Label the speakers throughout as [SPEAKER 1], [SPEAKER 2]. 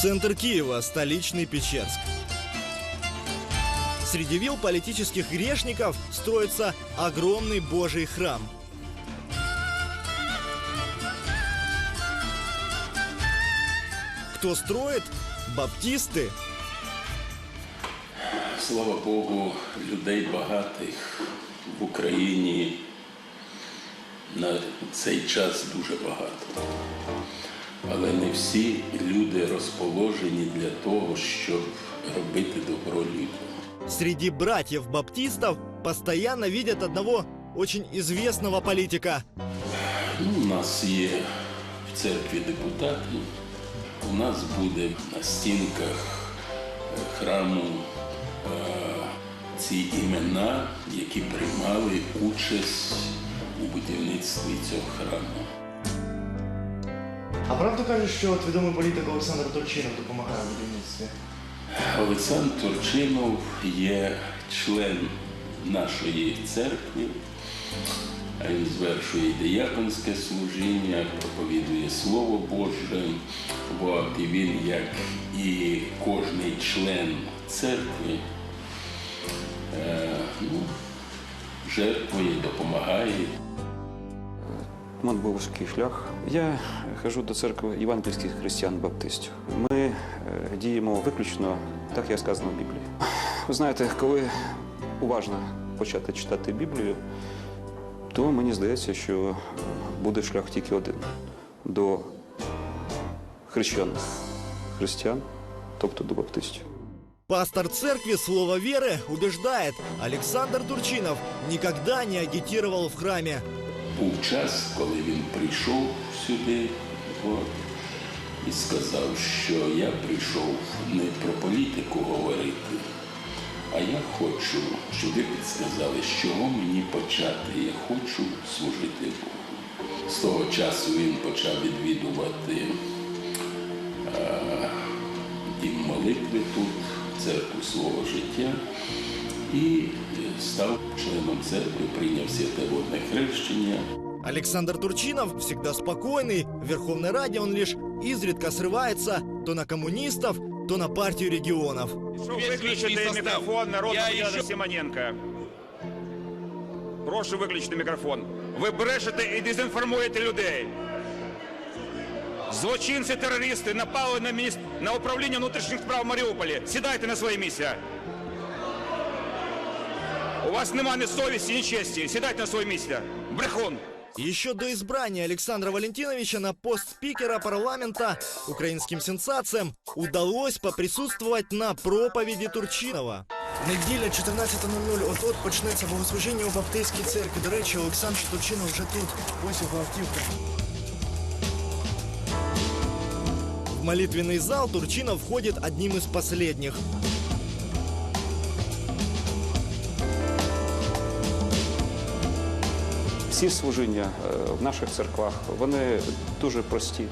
[SPEAKER 1] Центр Киева, столичный Печерск. Среди вил политических грешников строится огромный Божий храм. Кто строит? Баптисты.
[SPEAKER 2] Слава Богу, людей багатих в Україні на цей час дуже багато. Але не всі люди розположені для того, щоб робити добро людям.
[SPEAKER 1] Среди братьев-баптистов постоянно видят одного очень известного политика.
[SPEAKER 2] Ну, у нас є в церкві депутати. У нас буде на стінках е, храму е, ці імена, які приймали участь у будівництві цього храму.
[SPEAKER 3] А правда кажуть, що от відомий політик Олександр Турчинов допомагає в будівництві?
[SPEAKER 2] Олександр Турчинов є член нашої церкви. Він звершує дияконське служіння, проповідує Слово Боже. От, і він, як і кожний член церкви, е, ну, жертвує, допомагає.
[SPEAKER 4] Мене був важкий шлях. Я хожу до церкви євангельських християн-баптистів. Ми е, діємо виключно так, як сказано в Біблії. Ви знаєте, коли уважно почати читати Біблію, то мені здається, що буде шлях тільки один до хрещених християн, тобто до баптистів.
[SPEAKER 1] Пастор церкви Слова Веры убеждает, Александр Турчинов никогда не агитировал в храме.
[SPEAKER 2] Був час, коли він прийшов сюди от, і сказав, що я прийшов не про політику говорити, а я хочу, щоб ви підсказали, з чого мені почати. Я хочу служити Богу. З того часу він почав відвідувати е, дім молитви тут, церкву свого життя і став членом церкви, прийняв святе водне хрещення.
[SPEAKER 1] Александр Турчинов всегда спокойный, в Верховной Раде он лишь изредка срывается то на коммунистов, то на партию регионов.
[SPEAKER 5] Прошу
[SPEAKER 6] Весь
[SPEAKER 5] виключити
[SPEAKER 6] личный состав.
[SPEAKER 5] мікрофон народного
[SPEAKER 6] Я
[SPEAKER 5] депутата
[SPEAKER 6] еще-
[SPEAKER 5] Симоненко. Прошу виключити мікрофон. Ви брешете і дезінформуєте людей. Злочинці, терористи напали на міст на управління внутрішніх справ Маріуполі. Сідайте на своє місце. У вас нема ні совісті, ні честі. Сідайте на своє місце. Брехун.
[SPEAKER 1] Еще до избрания Александра Валентиновича на пост спикера парламента украинским сенсациям удалось поприсутствовать на проповеди Турчинова.
[SPEAKER 3] Неділя 14.00 от-от почнеться богослужіння у Баптистській церкві. До речі, Олександр Турчинов вже тут. Ось його автівка.
[SPEAKER 1] В молитвенный зал Турчина входит одним из последних.
[SPEAKER 4] Всі служіння е, в наших церквах вони дуже прості.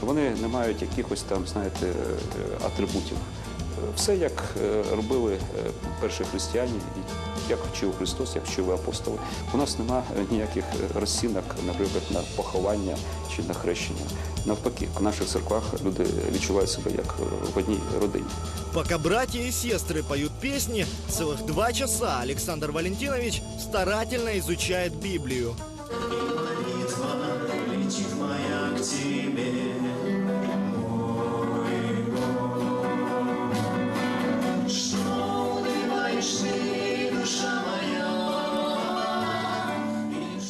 [SPEAKER 4] Вони не мають якихось там, знаєте, е, атрибутів. Все як е, робили е, перші християни, і як вчив Христос, як вчили апостоли. У нас нема е, ніяких розцінок, наприклад, на поховання чи на хрещення. Навпаки, в наших церквах люди відчувають себе як в одній родині.
[SPEAKER 1] Пока братья и сестры поют песни, целых два часа Александр Валентинович старательно изучает Библию.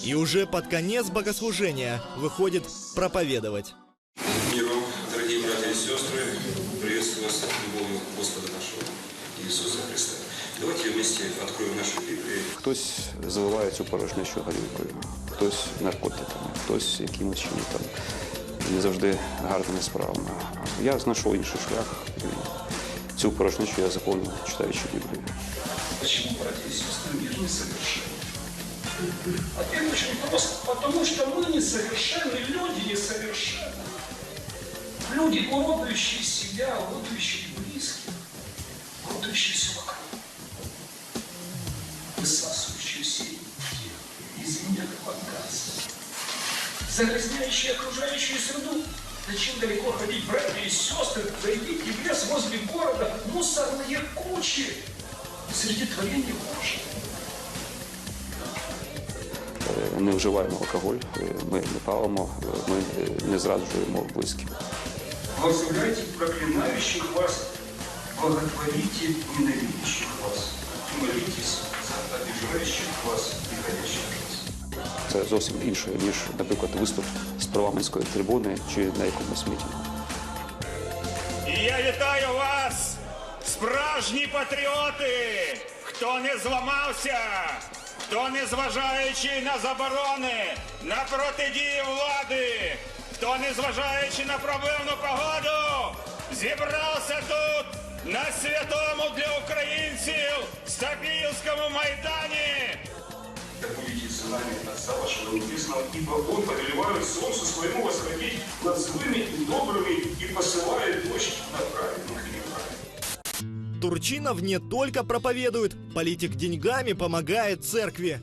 [SPEAKER 1] И уже под конец богослужения выходит проповедовать.
[SPEAKER 7] Мир вам, дорогие братья и сестры, приветствую вас любовью Господа нашего Иисуса Христа. Давайте вместе откроем нашу Библию.
[SPEAKER 4] Хтось заливає цю порожнечу горілкою, хтось наркотиками, хтось якимось чином там не завжди гарними справами. Я знайшов інший шлях. І цю порожнечу я заповнив, читаючи Біблію.
[SPEAKER 8] Почему, братья и сестры, мир Несовершенен? Ответ очень прост. Потому что мы несовершенны, люди несовершенны. Люди, уродующие себя, уродующие близких, уродующие вокруг. Высасывающие все из как газ. Загрязняющие окружающую среду. Зачем далеко ходить, братья и сестры? зайдите в лес возле города, мусорные кучи среди творения Божьего.
[SPEAKER 4] Не вживаємо алкоголь, е, ми не палимо, е, ми е, не зраджуємо близьким.
[SPEAKER 8] Благословляйте проклинающих вас, благотворите ненавидящих вас, молитесь за обижающих вас и горящих вас.
[SPEAKER 4] Це зовсім інше, ніж, наприклад, виступ з парламентської трибуни чи на якомусь мітингу.
[SPEAKER 5] І я вітаю вас, справжні патріоти, хто не зламався, хто не зважаючи на заборони, на протидії влади, хто не зважаючи на проблемну погоду, зібрався тут на святому для українців Стапіївському майдані.
[SPEAKER 8] Да будете сынами Отца вашего Небесного, ибо Он повелевает солнцу своему восходить над злыми и добрыми и посылает дождь на праведных и неправедных.
[SPEAKER 1] Турчинов не только проповедует, политик деньгами помогает церкви.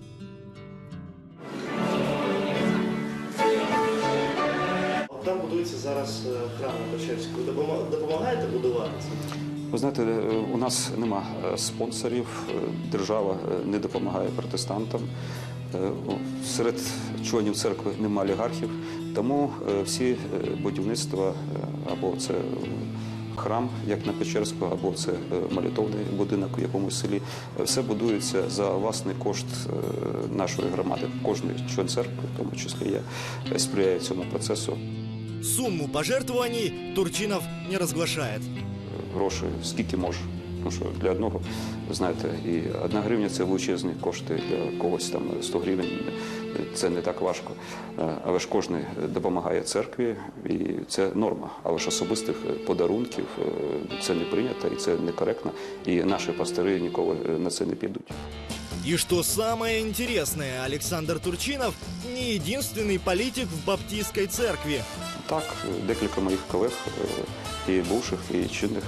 [SPEAKER 3] Там будується зараз е, храм на Печерську. Допома- Допомагаєте будувати це?
[SPEAKER 4] Ви знаєте, е, у нас нема е, спонсорів, е, держава е, не допомагає протестантам. Е, о, Серед членів церкви нема олігархів, тому е, всі е, будівництва е, або це е, храм, як на Печерську, або це е, молитовний будинок у якомусь селі. е, Все будується за власний кошт е, нашої громади. Кожний член церкви, в тому числі я, сприяє цьому процесу.
[SPEAKER 1] Сумму пожертвований Турчинов не разглашает.
[SPEAKER 4] гроші скільки може. Тому що для одного, знаєте, і одна гривня це величезні кошти, для когось там 100 гривень це не так важко. Е, Але ж кожен допомагає церкві, і це норма. Але ж особистих подарунків е, це не прийнято і це некоректно. І наші пастори ніколи е, на це не підуть.
[SPEAKER 1] И что самое интересное, Александр Турчинов не единственный политик в баптистской церкви.
[SPEAKER 4] Так, декілька моїх колег і бувших, і чинних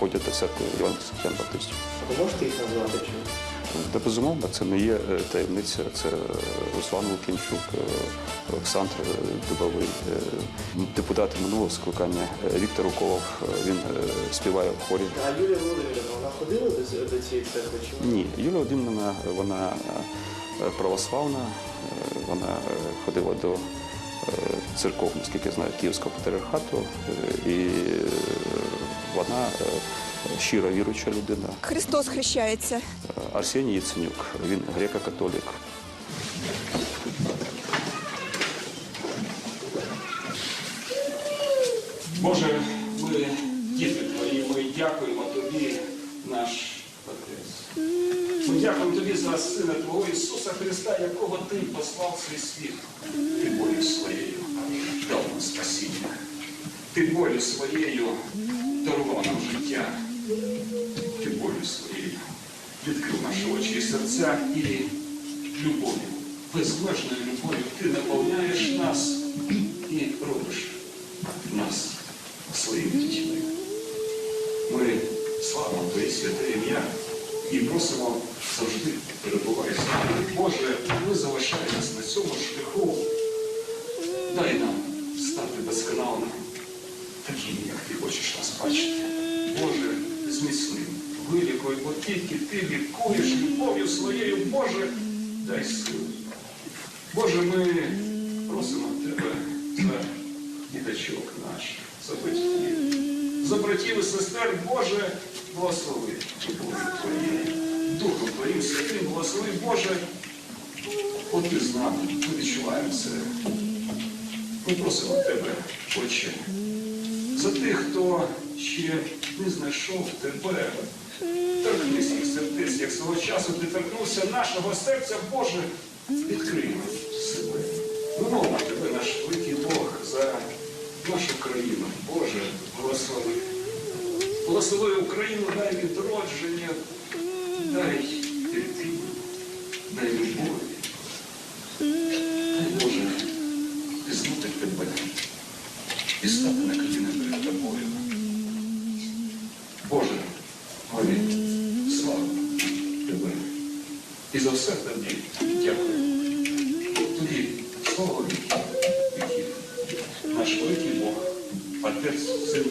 [SPEAKER 4] е, ходять до церкви Християн Баптистів.
[SPEAKER 3] Ви можете їх назвати чи?
[SPEAKER 4] Та безумовно, це не є е, таємниця. Це Руслан Лукінчук, е, Олександр е, Дубовий, е, депутат минулого скликання е, Віктор Уколов. Е, Він е, співає в хорі.
[SPEAKER 3] А Юлія Володимирівна, вона ходила до, цієї церкви чи ні?
[SPEAKER 4] Юлія Володимирівна, вона е, православна, е, вона е, ходила до е, церков, наскільки я знаю, Київського патріархату, е, і е, вона е, щира віруюча людина.
[SPEAKER 6] Христос хрещається.
[SPEAKER 4] Арсеній Яценюк, він греко-католік.
[SPEAKER 9] Боже, ми діти твої, ми дякуємо тобі, наш Отець. Ми дякуємо тобі за Сина Твого Ісуса Христа, якого Ти послав свій світ. Ти болю своєю дав нам спасіння. Ти болю своєю дарував нам життя. Ти болю своєю відкрив наші очі і серця і любов'ю, безмежною любов'ю ти наповняєш нас і робиш нас своїми дітьми. Ми славимо Твоє святе ім'я і просимо завжди перебувай з нами. Боже, ви залишай нас на цьому шляху. Дай нам стати досконалими, такими, як ти хочеш нас бачити. Боже, зміцни, вилікуй, бо тільки ти лікуєш любов'ю своєю, Боже, дай силу. Боже, ми просимо Тебе за діточок наших, за батьків, за братів і сестер, Боже, благослови любов'ю Твоєю, Духом Твоїм святим, благослови, Боже, от ти з нами, ми відчуваємо це. Ми просимо Тебе, Отче, за тих, хто ще не знайшов Тебе. Торкнись їх сердець, як свого часу ти торкнувся нашого серця, Боже, відкрий себе. Ми молимо Тебе, наш великий Бог, за нашу країну. Боже, благослови. Благослови Україну, дай відродження, дай терпіння, дай любові. Дай, Боже, пізнати Тебе і стати на коліна перед Тобою. Боже, молі, слава Тебе. І за все тобі дякую. Тобі слава віків. Наш великий Бог. Отець,
[SPEAKER 8] Син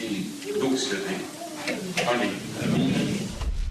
[SPEAKER 8] і 有东西的那，你。